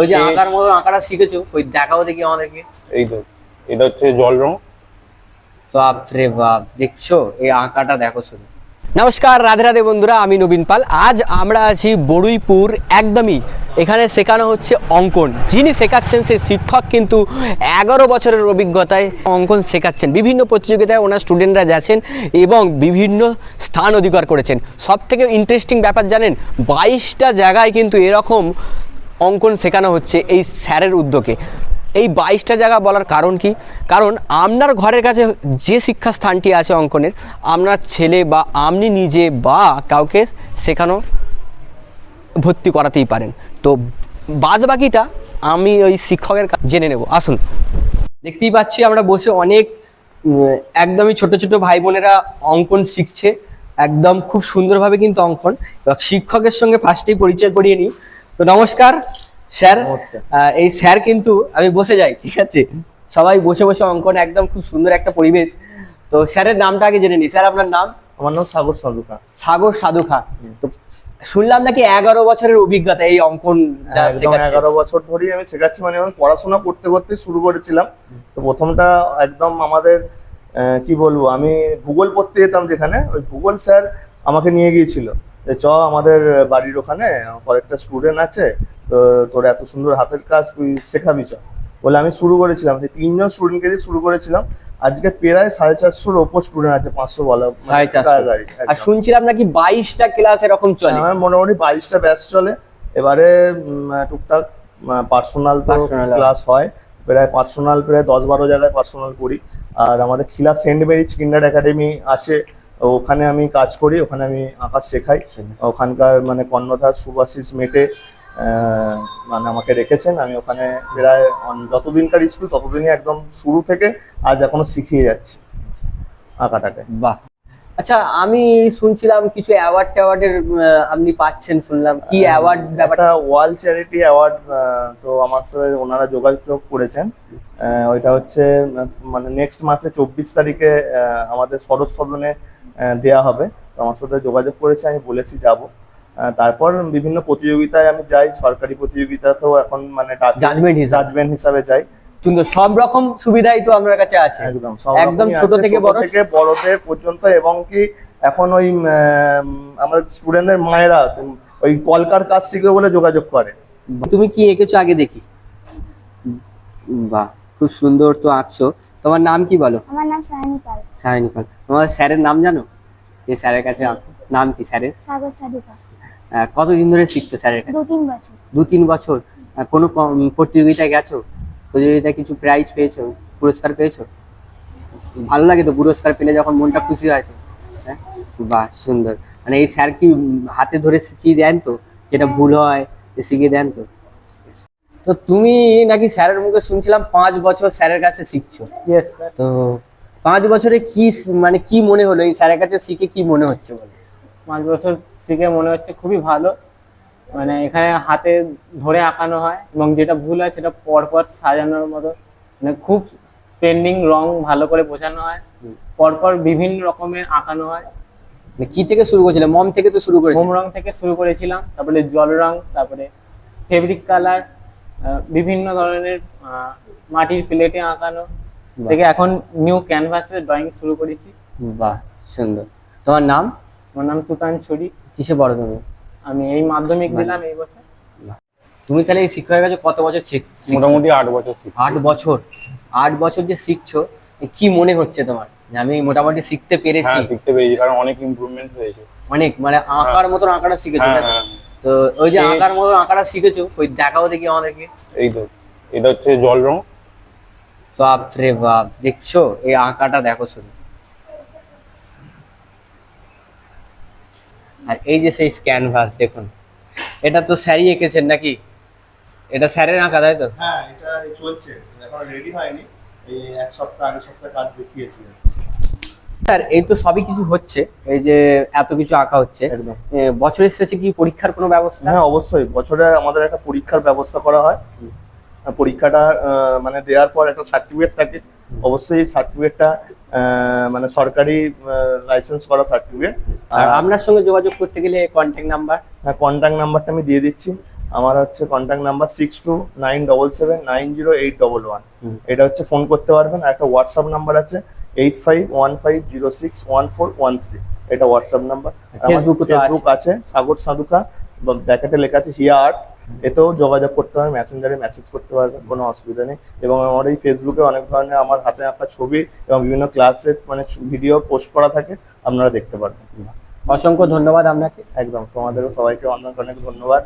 ওই যে আঁকার মতো আঁকাটা শিখেছো? ওই দেখাও দেখি আমাদেরকে। এই তো এটা হচ্ছে জল রং বাপ রে বাপ দেখছ? এই আঁকাটা দেখো শুধু। নমস্কার রাধে রাধে বন্ধুরা আমি নবীন পাল। আজ আমরা আছি বড়ুইপুর একদমই এখানে শেখানো হচ্ছে অঙ্কন। যিনি শেখাচ্ছেন সেই শিক্ষক কিন্তু এগারো বছরের অভিজ্ঞতায় অঙ্কন শেখাচ্ছেন। বিভিন্ন প্রতিযোগিতায় ওনার স্টুডেন্টরা যাচ্ছেন এবং বিভিন্ন স্থান অধিকার করেছেন। সব থেকে ইন্টারেস্টিং ব্যাপার জানেন বাইশটা জায়গায় কিন্তু এরকম অঙ্কন শেখানো হচ্ছে এই স্যারের উদ্যোগে। এই বাইশটা জায়গা বলার কারণ কি? কারণ আপনার ঘরের কাছে যে শিক্ষা স্থানটি আছে অঙ্কনের, আপনার ছেলে বা আপনি নিজে বা কাউকে শেখানো, ভর্তি করাতেই পারেন। তো বাদ বাকিটা আমি ওই শিক্ষকের জেনে নেব। আসুন। দেখতেই পাচ্ছি আমরা বসে অনেক একদমই ছোট ছোট ভাই বোনেরা অঙ্কন শিখছে। একদম খুব সুন্দরভাবে কিন্তু অঙ্কন। শিক্ষকের সঙ্গে ফার্স্টেই পরিচয় করিয়ে নিই। তো নমস্কার স্যার। এই স্যার কিন্তু আমি বসে যাই ঠিক আছে? সবাই বসে বসে অঙ্কন একদম খুব সুন্দর একটা পরিবেশ। তো স্যারের নামটা আগে জেনে নিই। স্যার আপনার নাম? আমার নাম সাগর সাধুকা সাগর সাধুখা। তো শুনলাম নাকি এগারো বছরের অভিজ্ঞতা এই অঙ্কন যা একদম শেখাচ্ছেন। এগারো বছর ধরেই আমি শেখাচ্ছি। মানে পড়াশোনা করতে করতে শুরু করেছিলাম। তো প্রথমটা একদম আমাদের কি বলব আমি ভূগোল পড়তে যেতাম যেখানে। ওই ভূগোল স্যার আমাকে নিয়ে গিয়েছিল। চ আমাদের বাড়ির ওখানে কয়েকটা স্টুডেন্ট আছে তো তোর এত সুন্দর হাতের কাজ তুই শেখাবি চ। বলে আমি শুরু করেছিলাম সেই তিনজন স্টুডেন্টকে দিয়ে শুরু করেছিলাম। আজকে প্রায় সাড়ে চারশোর ওপর স্টুডেন্ট আছে পাঁচশো বলা মানে আর শুনছিলাম নাকি বাইশটা ক্লাস এরকম চলে? আমার মোটামুটি বাইশটা ব্যাচ চলে। এবারে টুকটাক পার্সোনাল তো ক্লাস হয়। প্রায় পার্সোনাল প্রায় দশ বারো জায়গায় পার্সোনাল করি। আর আমাদের খিলা সেন্ট মেরিজ কিন্ডার একাডেমি আছে। ওখানে আমি কাজ করি ওখানে আমি আঁকা শেখাই। ওখানকার মানে কর্ণধার সুভাষিস মেটে মানে আমাকে রেখেছেন। আমি ওখানে প্রায় অন- যতদিনকার স্কুল ততদিনই একদম শুরু থেকে আজ এখনও শিখিয়ে যাচ্ছি আঁকাটাকে। বাহ। আচ্ছা আমি শুনছিলাম কিছু অ্যাওয়ার্ড ট্যাওয়ার্ডের আপনি পাচ্ছেন শুনলাম। কি অ্যাওয়ার্ড ব্যাপারটা? ওয়ার্ল্ড চ্যারিটি অ্যাওয়ার্ড তো আমার সাথে ওনারা যোগাযোগ করেছেন। ওইটা হচ্ছে মানে নেক্সট মাসে চব্বিশ তারিখে আমাদের সদস্য সদনে আহ, দেয়া হবে। তো আমার সাথে যোগাযোগ করেছে আমি বলেছি যাব। তারপর বিভিন্ন প্রতিযোগিতায় আমি যাই সরকারি প্রতিযোগিতাতেও এখন মানে হিসাবে। জাজমেন্ট হিসাবে যাই। সুন্দর সব রকম সুবিধাই তো আপনার কাছে আছে। একদম একদম ছোট থেকে বড়। থেকে বড়দের পর্যন্ত এবং কি এখন ওই আমাদের স্টুডেন্টদের মায়েরা ওই কলকার কাজ শিখবে বলে যোগাযোগ করে। তুমি কি এঁকেছো আগে দেখি। বাহ। খুব সুন্দর তো আঁকছো। তোমার নাম কি বলো? আমার নাম সায়নী পাল। সায়নী পাল। তোমার স্যারের নাম জানো? যে স্যারের কাছে আঁকো। নাম কি স্যারের? সাগর আহ, কতদিন ধরে শিখছো স্যারের কাছে? দু তিন বছর। দু তিন বছর কোনো প্রতিযোগিতায় গেছো? প্রতিযোগিতায় কিছু প্রাইজ পেয়েছ? পুরস্কার পেয়েছ? ভালো লাগে তো পুরস্কার পেলে যখন মনটা খুশি হয় তো হ্যাঁ? বাহ সুন্দর। মানে এই স্যার কি হাতে ধরে শিখিয়ে দেন তো? যেটা ভুল হয় শিখিয়ে দেন তো? তো তুমি নাকি স্যারের মুখে শুনছিলাম পাঁচ বছর স্যারের কাছে শিখছো। তো পাঁচ বছরে কি মানে কি মনে হলো? এই স্যারের কাছে শিখে কি মনে হচ্ছে বলো? পাঁচ বছর শিখে মনে হচ্ছে খুবই ভালো। মানে এখানে হাতে ধরে আঁকানো হয় এবং যেটা ভুল হয় সেটা পরপর সাজানোর মতো। মানে খুব স্পেন্ডিং রং ভালো করে বোঝানো হয়। পরপর বিভিন্ন রকমের আঁকানো হয়। মানে কি থেকে শুরু করেছিলে? মম থেকে তো শুরু করে মোম রং থেকে শুরু করেছিলাম। তারপরে জল রং তারপরে ফেব্রিক কালার বিভিন্ন ধরনের আহ, মাটির প্লেটে আঁকানো। থেকে এখন নিউ ক্যানভাসে ড্রয়িং শুরু করেছি। বাহ সুন্দর। তোমার নাম? আমার নাম তুতান ছড়ি। কিসে পড়ো তুমি? আমি এই মাধ্যমিক দিলাম এই বছর। তুমি তাহলে এই শিক্ষকের কাছে কত বছর? মোটামুটি আট বছর আট বছর? আট বছর যে শিখছো কি মনে হচ্ছে তোমার? যে আমি মোটামুটি শিখতে পেরেছি। হ্যাঁ শিখতে পেরেছি কারণ অনেক ইমপ্রুভমেন্ট হয়েছে। অনেক মানে আঁকার মতন আঁকাটা শিখেছো হ্যাঁ। তো? ওই যে আঁকার মতন আঁকাটা শিখেছো? ওই দেখাও দেখি আমাদেরকে। এই তো। এটা হচ্ছে জল রং বাপ রে বাপ দেখছ? এই আঁকাটা দেখো শুধু। আর এই যে সেই ক্যানভাস দেখুন। এটা তো স্যারই এঁকেছেন নাকি? এটা স্যারের আঁকা তাই তো? হ্যাঁ এটা চলছে। এখন রেডি হয়নি। এই এক সপ্তাহ আগের সপ্তাহে কাজ দেখিয়েছি স্যার এই তো সবই কিছু হচ্ছে। এই যে এত কিছু আঁকা হচ্ছে। বছরের শেষে কি পরীক্ষার কোনো ব্যবস্থা? হ্যাঁ অবশ্যই। বছরে আমাদের একটা পরীক্ষার ব্যবস্থা করা হয়। পরীক্ষাটা মানে দেওয়ার পর একটা সার্টিফিকেট থাকে। অবশ্যই সার্টিফিকেটটা মানে সরকারি লাইসেন্স করা সার্টিফিকেট আর আপনার সঙ্গে যোগাযোগ করতে গেলে কন্ট্যাক্ট নাম্বার হ্যাঁ কন্ট্যাক্ট নাম্বারটা আমি দিয়ে দিচ্ছি। আমার হচ্ছে contact number six two nine double seven nine zero eight double one এটা হচ্ছে ফোন করতে পারবেন। আর একটা হোয়াটসঅ্যাপ নাম্বার আছে। Eight five one five zero six one four one three এটা হোয়াটসঅ্যাপ নাম্বার ফেসবুক আছে। সাগর সাধুকা ব্যাকেটে লেখা আছে হিয়া আর্ট এতেও যোগাযোগ করতে পারবেন মেসেঞ্জারে মেসেজ করতে পারবেন কোনো অসুবিধা নেই। এবং আমার এই ফেসবুকে অনেক ধরনের আমার হাতে আঁকা ছবি এবং বিভিন্ন ক্লাসের মানে ভিডিও পোস্ট করা থাকে আপনারা দেখতে পারবেন। অসংখ্য ধন্যবাদ আপনাকে। একদম তোমাদেরও সবাইকে অনেক অনেক ধন্যবাদ।